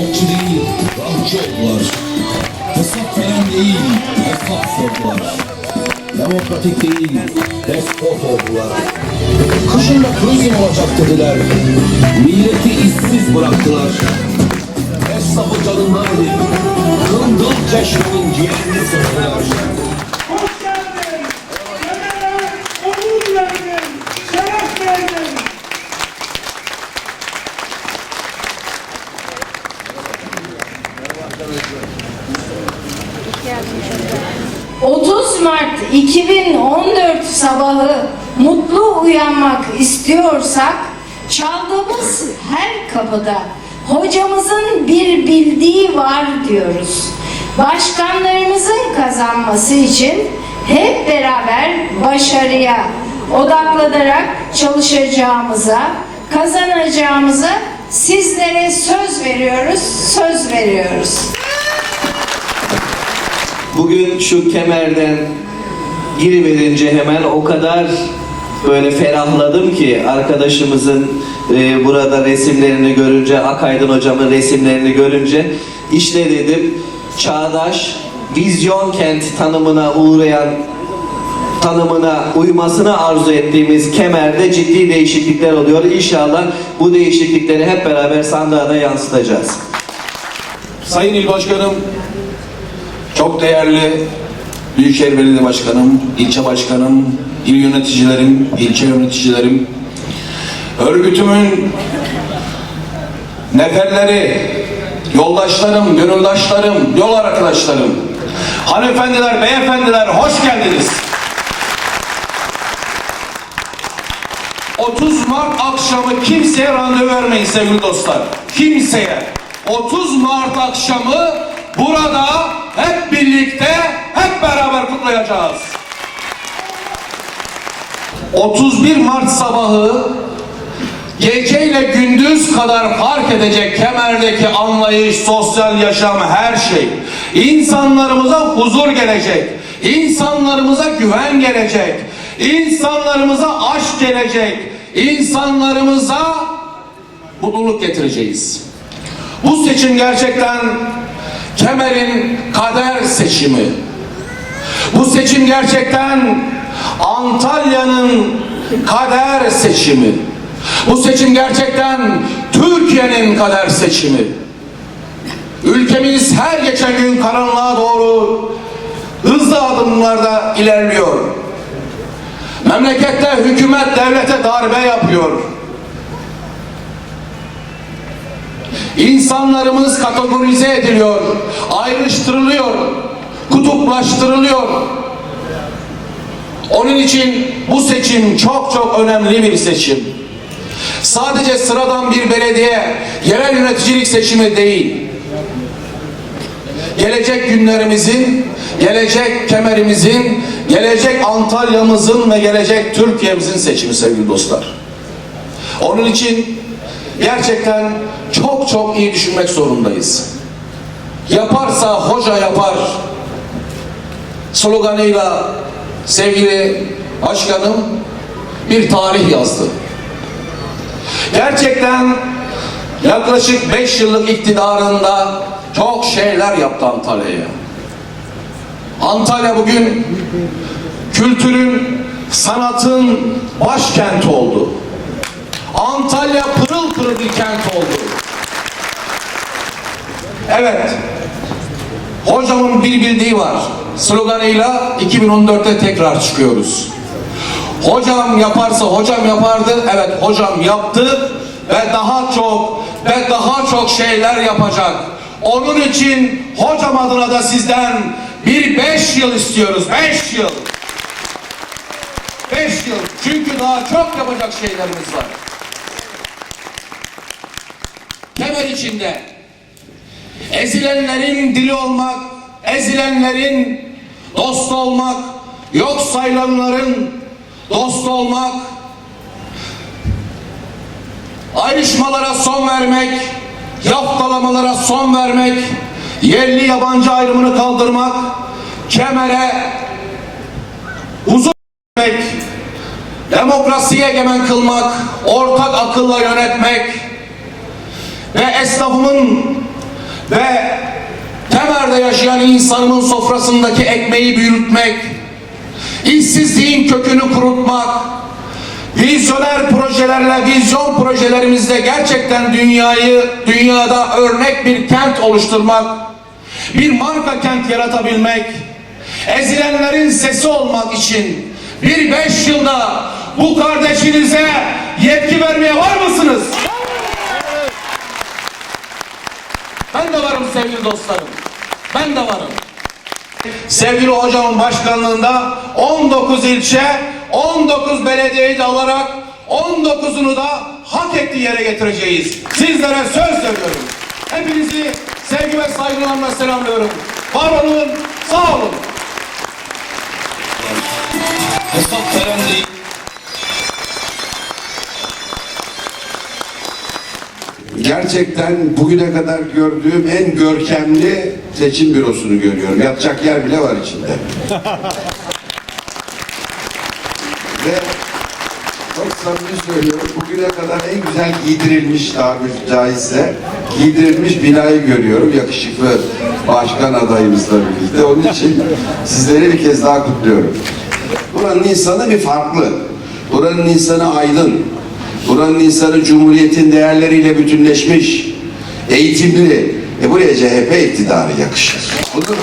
halkçı değil, ramçı oldular. Hesap veren değil, hesap sordular. Demokratik değil, despot oldular. Kışın turizm olacak dediler. Milleti işsiz bıraktılar. Hesabı canından edip, kırıldı çeşmenin ciğerini sıktılar. 2014 sabahı mutlu uyanmak istiyorsak çaldığımız her kapıda hocamızın bir bildiği var diyoruz. Başkanlarımızın kazanması için hep beraber başarıya odaklanarak çalışacağımıza, kazanacağımıza sizlere söz veriyoruz, söz veriyoruz. Bugün şu kemerden giriverince hemen o kadar böyle ferahladım ki arkadaşımızın e, burada resimlerini görünce, Akaydın hocamın resimlerini görünce işte dedim çağdaş vizyon kent tanımına uğrayan tanımına uymasını arzu ettiğimiz kemerde ciddi değişiklikler oluyor. İnşallah bu değişiklikleri hep beraber sandığa da yansıtacağız. Sayın İl Başkanım, çok değerli Büyükşehir Belediye Başkanım, ilçe başkanım, il yöneticilerim, ilçe yöneticilerim, örgütümün neferleri, yoldaşlarım, gönüldaşlarım, yol arkadaşlarım, hanımefendiler, beyefendiler hoş geldiniz. 30 Mart akşamı kimseye randevu vermeyin sevgili dostlar. Kimseye. 30 Mart akşamı burada hep birlikte, kutlayacağız. 31 Mart sabahı geceyle gündüz kadar fark edecek kemerdeki anlayış, sosyal yaşam her şey. İnsanlarımıza huzur gelecek. İnsanlarımıza güven gelecek. İnsanlarımıza aşk gelecek. İnsanlarımıza mutluluk getireceğiz. Bu seçim gerçekten Kemer'in kader seçimi. Bu seçim gerçekten Antalya'nın kader seçimi. Bu seçim gerçekten Türkiye'nin kader seçimi. Ülkemiz her geçen gün karanlığa doğru hızlı adımlarda ilerliyor. Memlekette hükümet devlete darbe yapıyor. İnsanlarımız kategorize ediliyor, ayrıştırılıyor, kutuplaştırılıyor. Onun için bu seçim çok çok önemli bir seçim. Sadece sıradan bir belediye, yerel yöneticilik seçimi değil. Gelecek günlerimizin, gelecek kemerimizin, gelecek Antalya'mızın ve gelecek Türkiye'mizin seçimi sevgili dostlar. Onun için gerçekten çok çok iyi düşünmek zorundayız. Yaparsa hoca yapar sloganıyla sevgili başkanım bir tarih yazdı. Gerçekten yaklaşık 5 yıllık iktidarında çok şeyler yaptı Antalya'ya. Antalya bugün kültürün, sanatın başkenti oldu. Antalya pırıl pırıl bir kent oldu. Evet. Hocamın bir bildiği var. Sloganıyla 2014'te tekrar çıkıyoruz. Hocam yaparsa hocam yapardı. Evet hocam yaptı ve daha çok ve daha çok şeyler yapacak. Onun için hocam adına da sizden bir beş yıl istiyoruz. Beş yıl. Beş yıl. Çünkü daha çok yapacak şeylerimiz var. Kemer içinde ezilenlerin dili olmak, ezilenlerin dostu olmak, yok sayılanların dostu olmak, ayrışmalara son vermek, yaftalamalara son vermek, yerli yabancı ayrımını kaldırmak, kemere huzur vermek, demokrasiye egemen kılmak, ortak akılla yönetmek ve esnafımın ve Kemer'de yaşayan insanımın sofrasındaki ekmeği büyütmek, işsizliğin kökünü kurutmak, vizyoner projelerle, vizyon projelerimizle gerçekten dünyayı, dünyada örnek bir kent oluşturmak, bir marka kent yaratabilmek, ezilenlerin sesi olmak için bir beş yılda bu kardeşinize yetki vermeye var mısınız? Ben de varım sevgili dostlarım. Ben de varım. Sevgili hocamın başkanlığında 19 ilçe, 19 belediyeyi de alarak 19'unu da hak ettiği yere getireceğiz. Sizlere söz veriyorum. Hepinizi sevgi ve saygılarımla selamlıyorum. Var olun, sağ olun. Gerçekten bugüne kadar gördüğüm en görkemli seçim bürosunu görüyorum. Yatacak yer bile var içinde. Ve çok samimi söylüyorum, bugüne kadar en güzel giydirilmiş tabiri caizse giydirilmiş binayı görüyorum. Yakışıklı başkan adayımızla birlikte. Onun için sizleri bir kez daha kutluyorum. Buranın insanı bir farklı. Buranın insanı aydın. Buranın insanı Cumhuriyet'in değerleriyle bütünleşmiş, eğitimli. E buraya CHP iktidarı yakışır. Bunu, bunu